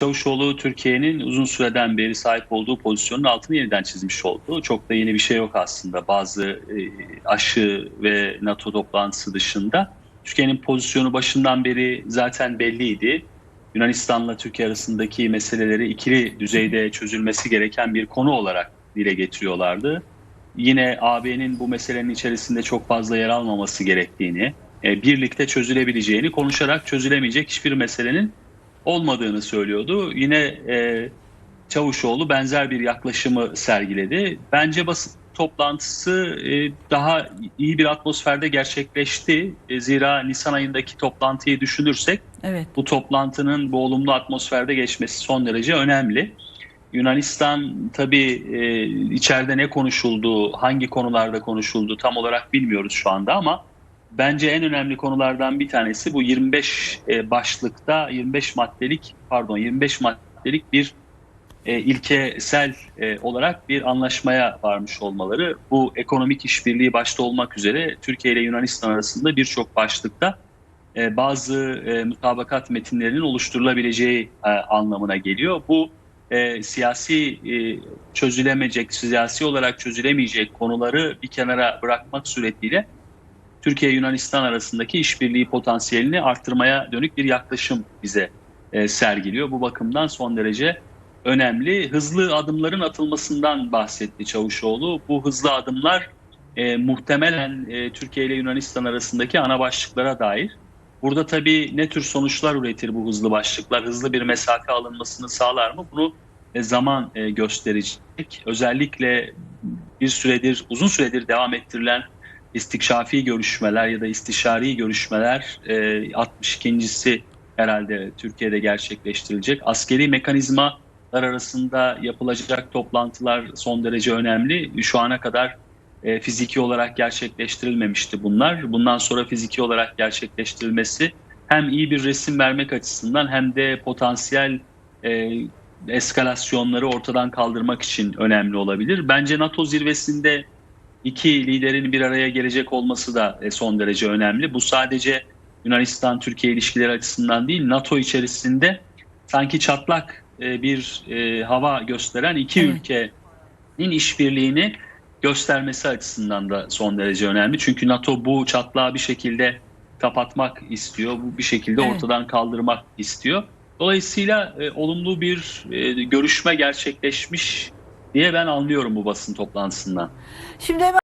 Çavuşoğlu Türkiye'nin uzun süreden beri sahip olduğu pozisyonun altını yeniden çizmiş oldu. Çok da yeni bir şey yok aslında bazı e, aşı ve NATO toplantısı dışında. Türkiye'nin pozisyonu başından beri zaten belliydi. Yunanistan'la Türkiye arasındaki meseleleri ikili düzeyde çözülmesi gereken bir konu olarak dile getiriyorlardı. Yine AB'nin bu meselenin içerisinde çok fazla yer almaması gerektiğini, e, birlikte çözülebileceğini, konuşarak çözülemeyecek hiçbir meselenin olmadığını söylüyordu. Yine e, Çavuşoğlu benzer bir yaklaşımı sergiledi. Bence basın toplantısı e, daha iyi bir atmosferde gerçekleşti. E, zira Nisan ayındaki toplantıyı düşünürsek Evet. bu toplantının bu olumlu atmosferde geçmesi son derece önemli. Yunanistan tabii e, içeride ne konuşulduğu, hangi konularda konuşulduğu tam olarak bilmiyoruz şu anda ama bence en önemli konulardan bir tanesi bu 25 e, başlıkta 25 maddelik pardon 25 maddelik bir e, ilkesel e, olarak bir anlaşmaya varmış olmaları. Bu ekonomik işbirliği başta olmak üzere Türkiye ile Yunanistan arasında birçok başlıkta e, bazı e, mutabakat metinlerinin oluşturulabileceği anlamına geliyor. Bu e, siyasi e, çözülemeyecek, siyasi olarak çözülemeyecek konuları bir kenara bırakmak suretiyle Türkiye Yunanistan arasındaki işbirliği potansiyelini arttırmaya dönük bir yaklaşım bize e, sergiliyor. Bu bakımdan son derece önemli. Hızlı adımların atılmasından bahsetti Çavuşoğlu. Bu hızlı adımlar e, muhtemelen e, Türkiye ile Yunanistan arasındaki ana başlıklara dair. Burada tabii ne tür sonuçlar üretir bu hızlı başlıklar? Hızlı bir mesafe alınmasını sağlar mı? Bunu e, zaman e, gösterecek. Özellikle bir süredir, uzun süredir devam ettirilen istikşafi görüşmeler ya da istişari görüşmeler e, 62.si herhalde Türkiye'de gerçekleştirilecek. Askeri mekanizmalar arasında yapılacak toplantılar son derece önemli. Şu ana kadar e, fiziki olarak gerçekleştirilmemişti bunlar. Bundan sonra fiziki olarak gerçekleştirilmesi hem iyi bir resim vermek açısından hem de potansiyel e, eskalasyonları ortadan kaldırmak için önemli olabilir. Bence NATO zirvesinde iki liderin bir araya gelecek olması da e, son derece önemli. Bu sadece Yunanistan-Türkiye ilişkileri açısından değil, NATO içerisinde sanki çatlak e, bir e, hava gösteren iki Evet. ülkenin işbirliğini göstermesi açısından da son derece önemli. Çünkü NATO bu çatlağı bir şekilde kapatmak istiyor, bu bir şekilde Evet. ortadan kaldırmak istiyor. Dolayısıyla e, olumlu bir e, görüşme gerçekleşmiş diye ben anlıyorum bu basın toplantısından. Şimdi hemen